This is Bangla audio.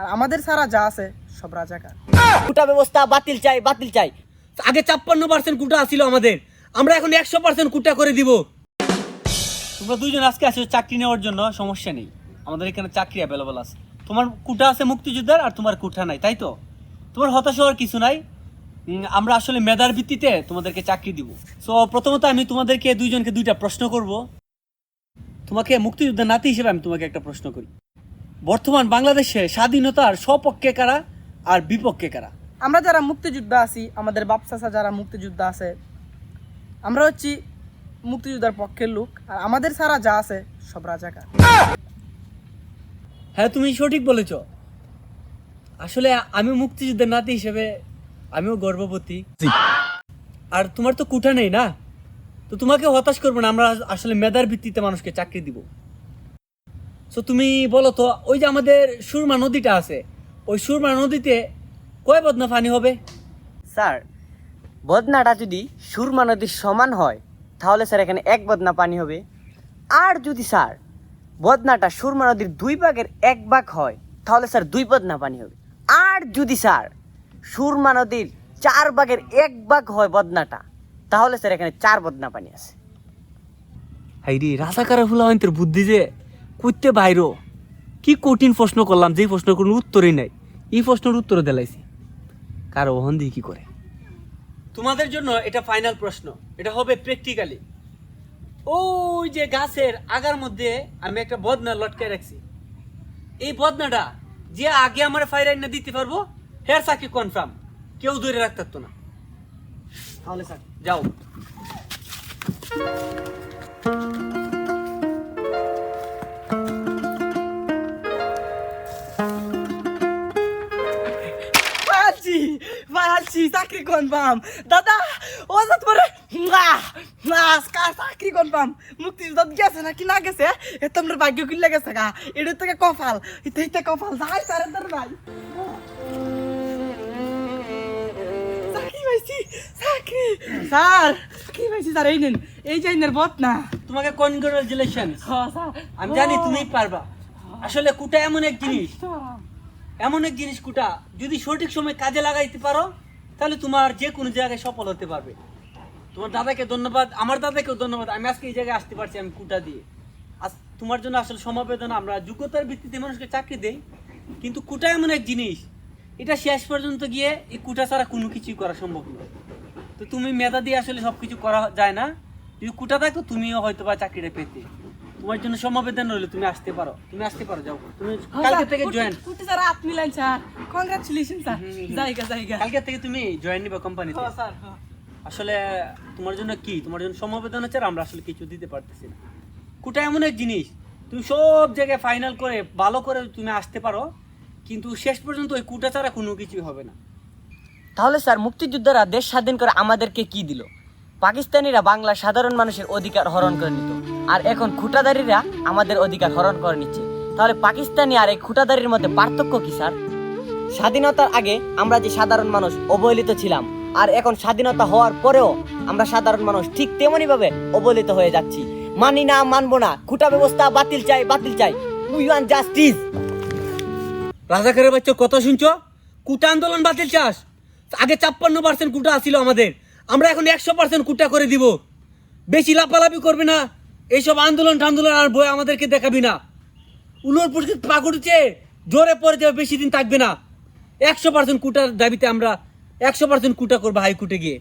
আর আমাদের সারা যা আছে, সব রাজাকার। কোটা ব্যবস্থা বাতিল চাই বাতিল চাই। আগে ছাপ্পান্ন পার্সেন্ট কুটা ছিল আমাদের। আমরা এখন একশো পার্সেন্ট কুটা করে দিব। তোমরা দুজন আজকে আসছো চাকরি নেওয়ার জন্য, সমস্যা নেই। আমাদের এখানে চাকরি অ্যাভেলেবল আছে। তোমার কুটা আছে মুক্তিযোদ্ধার আর তোমার কুঠা নাই, তাই তো? তোমার হতাশ হওয়ার কিছু নাই। আমরা আসলে মেধার ভিত্তিতে তোমাদেরকে চাকরি দিব। সো প্রথমত আমি তোমাদেরকে দুইজনকে দুইটা প্রশ্ন করব। তোমাকে মুক্তিযোদ্ধা নাতি হিসেবে আমি তোমাকে একটা প্রশ্ন করি। বর্তমান বাংলাদেশে স্বাধীনতার সপক্ষে কারা আর বিপক্ষে কারা? আমরা যারা মুক্তিযোদ্ধা আছি আমাদের বাপসাসা যারা মুক্তিযোদ্ধা আছে আমরা হচ্ছি মুক্তিযোদ্ধার পক্ষের লোক আর আমাদের সারা যা আছে সব রাজাকার। হ্যাঁ তুমি সঠিক বলেছ। আসলে আমি মুক্তিযুদ্ধের নাতি হিসেবে আমিও গর্ভবতী। আর তোমার তো কুঠা নেই না? তো তোমাকে হতাশ করব না আমরা আসলে মেধার ভিত্তিতে মানুষকে চাকরি দিব। তো তুমি বলো তো ওই যে আমাদের সুরমা নদীটা আছে ওই সুরমা নদীতে কয় বদনা পানি হবে? স্যার বদনাটা যদি সুরমা নদীর সমান হয় তাহলে স্যার এখানে এক বদনা পানি হবে। আর যদি স্যার বদনাটা সুরমা নদীর দুই ভাগের এক ভাগ হয় তাহলে স্যার দুই বদনা পানি হবে। আর যদি স্যার সুরমা নদীর চার ভাগের এক ভাগ হয় বদনাটা তাহলে স্যার এখানে চার বদনা পানি আছে। হাই হাইরি রাজাকারা ফুলাওয়ান্তের বুদ্ধি যে করতে বাইরো। কি কঠিন প্রশ্ন করলাম, যেই প্রশ্ন কোনো উত্তরই নাই। এই প্রশ্নের উত্তর দিলাইছি। কারও ওহন দিয়ে কি করে? তোমাদের জন্য এটা ফাইনাল প্রশ্ন। এটা হবে প্র্যাকটিক্যালি ওই যে গাছের আগার মধ্যে আমি একটা বদনা লটকায় রাখছি। এই বদনাটা যে আগে আমার ফাইরাইন না দিতে পারব হেয়ার চাকরি কনফার্ম কেউ ধরে রাখতে না। তাহলে স্যার, যাও। পাচ্ছি চাকরি কনফার্ম দাদা ও যা তোমার না না চাকরি কনফার্ম মুক্তিযোদ্ধা গেছে না কি না গেছে এ তোমার ভাগ্য কিনলে গেছে গা এটা থেকে কপাল এটা এটা কপাল যাই তার তার ভাই চাকরি পাইছি চাকরি স্যার চাকরি পাইছি স্যার এই নেন এই যে নেন বত না তোমাকে কনগ্রাচুলেশন আমি জানি তুমি পারবা আসলে কুটা এমন এক জিনিস এমন এক জিনিস কুটা যদি সঠিক সময় কাজে লাগাইতে পারো তাহলে তোমার যে কোনো জায়গায় সফল হতে পারবে। তোমার দাদাকে ধন্যবাদ, আমার দাদাকেও ধন্যবাদ। আমি আজকে এই জায়গায় আসতে পারছি, আমি কুটা দিয়ে। আজ তোমার জন্য আসলে সমবেদনা, আমরা যোগ্যতার ভিত্তিতে মানুষকে চাকরি দেই, কিন্তু কুটা এমন এক জিনিস, এটা শেষ পর্যন্ত গিয়ে এই কুটা ছাড়া কোনো কিছুই করা সম্ভব নয়। তো তুমি মেধা দিয়ে আসলে সবকিছু করা যায় না। যদি কুটা থাকতো, তুমিও হয়তো বা চাকরিটা পেতে। তোমার জন্য সমবেদন রইল তুমি আসতে পারো তুমি আসতে পারো যাও। তুমি কালকে থেকে জয়েন কুটি স্যার হাত মিলাইন স্যার। Congratulation sir. জায়গা জায়গা। কালকে থেকে তুমি জয়েন নিবে কোম্পানিতে হ্যাঁ স্যার হ্যাঁ। আসলে তোমার জন্য কি? তোমার জন্য সমবেদন হচ্ছে আর আমরা আসলে কিছু দিতে পারতেছি না। কুটা এমন এক জিনিস তুমি সব জায়গায় ফাইনাল করে ভালো করে তুমি আসতে পারো কিন্তু শেষ পর্যন্ত ওই কুটা ছাড়া কোনো কিছুই হবে না। তাহলে স্যার মুক্তিযোদ্ধারা দেশ স্বাধীন করে আমাদেরকে কি দিল? পাকিস্তানিরা বাংলার সাধারণ মানুষের অধিকার হরণ করে নিত। আর এখন খুঁটাদারিরা আমাদের অধিকার হরণ করে নিচ্ছে। তাহলে পাকিস্তানি আর এই খুঁটাদারির মধ্যে পার্থক্য কি, স্যার? স্বাধীনতার আগে আমরা যে সাধারণ মানুষ অবহেলিত ছিলাম, আর এখন স্বাধীনতা হওয়ার পরেও আমরা সাধারণ মানুষ ঠিক তেমনি ভাবে অবহেলিত হয়ে যাচ্ছি। মানি না, মানবো না, খুঁটা ব্যবস্থা বাতিল চাই বাতিল চাই। We want justice. রাজাকারের বাচ্চা, কথা শুনছো? কুটা আন্দোলন বাতিল চাস। আগে ছাপ্পান্ন পার্সেন্ট কুটা আসছিল আমাদের। আমরা এখন একশো পার্সেন্ট কুটা করে দিব। বেশি লাফালাফি করবে না। এইসব আন্দোলন টান্দোলন আর বই আমাদেরকে দেখাবি না। উলোর পুরকে পাকুড়ছে জোরে পড়ে যাবে, বেশি দিন থাকবে না। একশো পার্সেন্ট কুটার দাবিতে আমরা একশো পার্সেন্ট কুটা করব হাইকোর্টে গিয়ে।